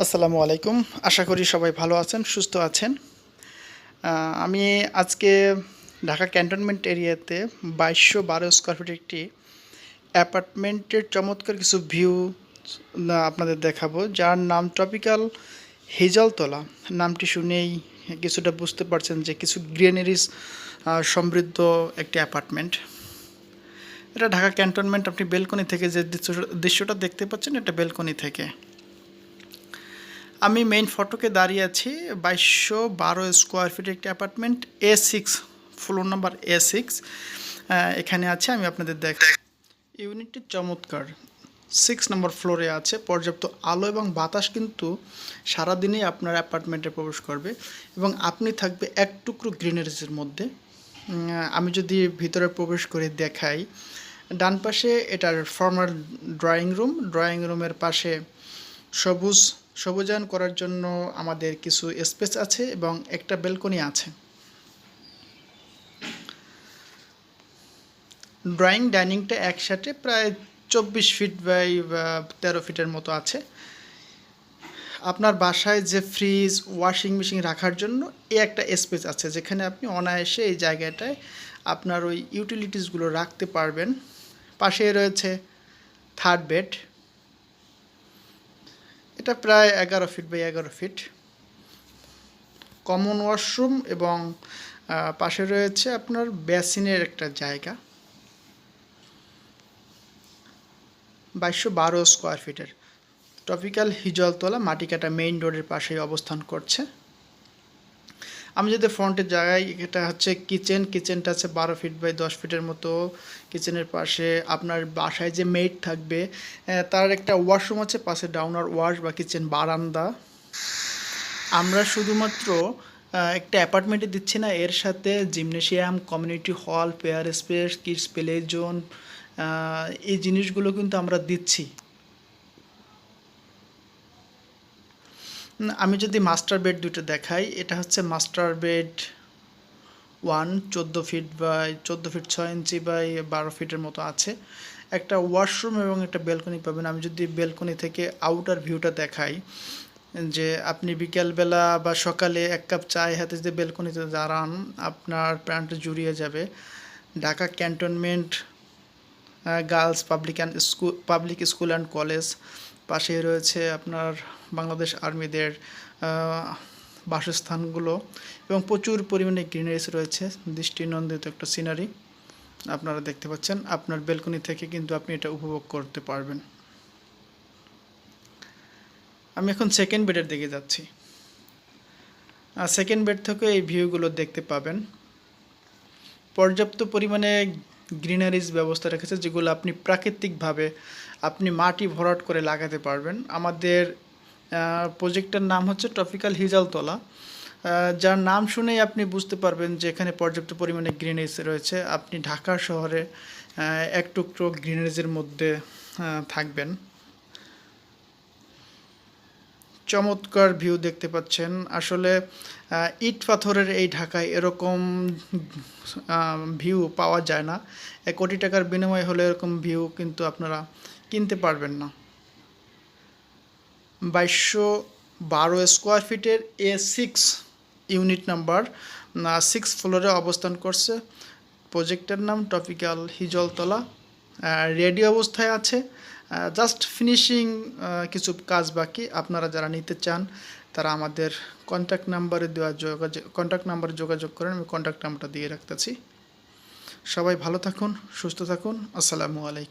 আসসালামু আলাইকুম। আশা করি সবাই ভালো আছেন, সুস্থ আছেন। আমি আজকে ঢাকা ক্যান্টনমেন্ট এরিয়াতে বাইশশো বারো স্কোয়ার ফিট একটি অ্যাপার্টমেন্টের চমৎকার কিছু ভিউ আপনাদের দেখাবো, যার নাম ট্রপিক্যাল হেজালতলা। নামটি শুনেই কিছুটা বুঝতে পারছেন যে কিছু গ্রিনারিজ সমৃদ্ধ একটি অ্যাপার্টমেন্ট। এটা ঢাকা ক্যান্টনমেন্ট, আপনি বেলকনি থেকে যে দৃশ্য- দৃশ্যটা দেখতে পাচ্ছেন, এটা বেলকনি থেকে। আমি মেইন ফটোকে দাঁড়িয়ে আছি বাইশশো বারো স্কোয়ার ফিট একটি apartment A six floor number A six এখানে আছে আমি আপনাদের দেখ ইউনিটটি চমৎকার। সিক্স নম্বর ফ্লোরে আছে পর্যাপ্ত আলো এবং বাতাস কিন্তু সারাদিনেই আপনার অ্যাপার্টমেন্টে প্রবেশ করবে এবং আপনি থাকবে এক টুকরো গ্রিনারিজের মধ্যে। আমি যদি ভিতরে প্রবেশ করে দেখাই ডান পাশে এটার ফর্মাল ড্রয়িং রুম ড্রয়িং রুমের পাশে সবুজ সবুজায়ন করার জন্য আমাদের কিছু স্পেস আছে এবং একটা বেলকনি আছে। ড্রয়িং ডাইনিংটা একসাথে প্রায় চব্বিশ ফিট বাই তেরো ফিটের মতো আছে। আপনার বাসায় যে ফ্রিজ ওয়াশিং মেশিন রাখার জন্য এই একটা স্পেস আছে যেখানে আপনি অনায়াসে এই জায়গাটায় আপনার ওই ইউটিলিটিসগুলো রাখতে পারবেন। পাশে রয়েছে থার্ড বেড এটা প্রায় এগারো ফিট বাই এগারো ফিট কমন ওয়াশরুম এবং পাশে রয়েছে আপনার বেসিনের একটা জায়গা। বাইশশো বারো স্কোয়ার ফিটের টপিক্যাল হিজলতলা মাটিকাটা মেইন রোডের পাশেই অবস্থান করছে। আমি যদি ফ্রন্টের জায়গায় এটা হচ্ছে কিচেন কিচেনটা আছে বারো ফিট বাই দশ ফিটের মতো। কিচেনের পাশে আপনার বাসায় যে মেড থাকবে তার একটা ওয়াশরুম আছে, পাশে ডাউনার ওয়াশ বা কিচেন বারান্দা। আমরা শুধুমাত্র একটা অ্যাপার্টমেন্টে দিচ্ছি না, এর সাথে gymnasium community hall prayer space kids play zone এই জিনিসগুলো কিন্তু আমরা দিচ্ছি। আমি যদি মাস্টার বেড দুটো দেখাই, এটা হচ্ছে মাস্টার বেড ওয়ান চোদ্দ ফিট বাই চোদ্দ ফিট ছয় ইঞ্চি বাই বারো ফিটের মতো আছে। একটা ওয়াশরুম এবং একটা বেলকনি পাবেন। আমি যদি বেলকনি থেকে আউটার ভিউটা দেখাই, যে আপনি বিকেলবেলা বা সকালে এক কাপ চায় হাতে যদি বেলকনিতে দাঁড়ান, আপনার প্রাণটা জুড়িয়ে যাবে। Dhaka cantonment girls public and school public school and college পাশে রয়েছে আপনার বাংলাদেশ আর্মিদের বাসস্থানগুলো এবং প্রচুর পরিমাণে গ্রিনারিস রয়েছে, দৃষ্টিনন্দিত একটা সিনারি আপনারা দেখতে পাচ্ছেন। আপনার বেলকনি থেকে কিন্তু আপনি এটা উপভোগ করতে পারবেন। আমি এখন সেকেন্ড বেডের দিকে যাচ্ছি। সেকেন্ড বেড থেকে এই ভিউগুলো দেখতে পাবেন। পর্যাপ্ত পরিমাণে গ্রিনারিজ ব্যবস্থা রেখেছে, যেগুলো আপনি প্রাকৃতিকভাবে আপনি মাটি ভরাট করে লাগাতে পারবেন। আমাদের প্রজেক্টের নাম হচ্ছে ট্রপিক্যাল হিজালতলা যার নাম শুনেই আপনি বুঝতে পারবেন যে এখানে পর্যাপ্ত পরিমাণে গ্রিনারিজ রয়েছে। আপনি ঢাকা শহরে এক টুকরো গ্রিনারিজের মধ্যে থাকবেন। চমৎকার ভিউ দেখতে পাচ্ছেন। আসলে ইট পাথরের এই ঢাকায় এরকম ভিউ পাওয়া যায় না। এক কোটি টাকার বিনিময়ে হলে এরকম ভিউ কিন্তু আপনারা কিনতে পারবেন না। বাইশশো বারো স্কোয়ার ফিটের A six unit number six ফ্লোরে অবস্থান করছে। প্রজেক্টের নাম টপিক্যাল হিজলতলা রেডি অবস্থায় আছে। জাস্ট ফিনিশিং কিছু কাজ বাকি। আপনারা যারা নিতে চান, তারা আমাদের কন্ট্যাক্ট নাম্বারে দেওয়া যোগাযোগ কন্ট্যাক্ট নাম্বারে যোগাযোগ করেন, আমি কন্ট্যাক্ট নাম্বারটা দিয়ে রাখতেছি। সবাই ভালো থাকুন, সুস্থ থাকুন। আসসালামু আলাইকুম।